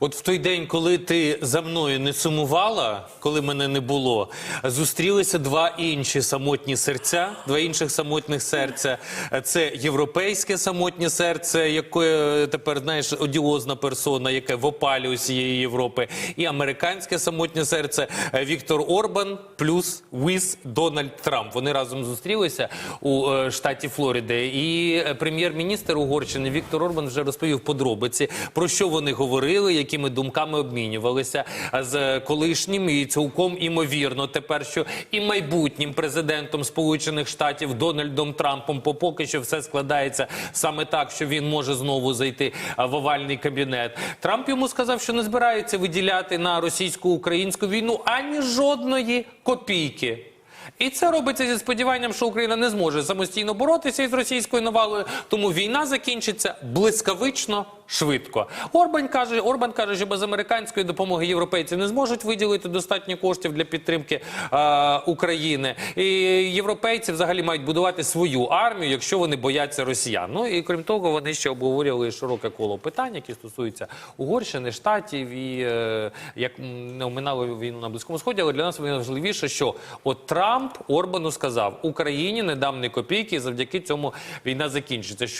От в той день, коли ти за мною не сумувала, коли мене не було, зустрілися два інші самотні серця, два інших самотних серця. Це європейське самотнє серце, яке тепер знаєш одіозна персона, яке в опалі усієї Європи, і американське самотнє серце Віктор Орбан плюс Віз Дональд Трамп. Вони разом зустрілися у е, штаті Флориди. І прем'єр-міністр Угорщини Віктор Орбан вже розповів подробиці про що вони говорили, якими думками обмінювалися з колишнім і цілком імовірно тепер, що і майбутнім президентом Сполучених Штатів Дональдом Трампом, поки що все складається саме так, що він може знову зайти в овальний кабінет. Трамп йому сказав, що не збирається виділяти на російсько-українську війну ані жодної копійки. І це робиться зі сподіванням, що Україна не зможе самостійно боротися із російською навалою, тому війна закінчиться блискавично. Швидко Орбан каже, Орбан каже, що без американської допомоги європейці не зможуть виділити достатньо коштів для підтримки е, України. І європейці взагалі мають будувати свою армію, якщо вони бояться росіян. Ну і крім того, вони ще обговорювали широке коло питань, які стосуються Угорщини, штатів і е, як не оминали війну на близькому сході. Але для нас найважливіше, що от Трамп Орбану сказав Україні не дам ні копійки, і завдяки цьому війна закінчиться.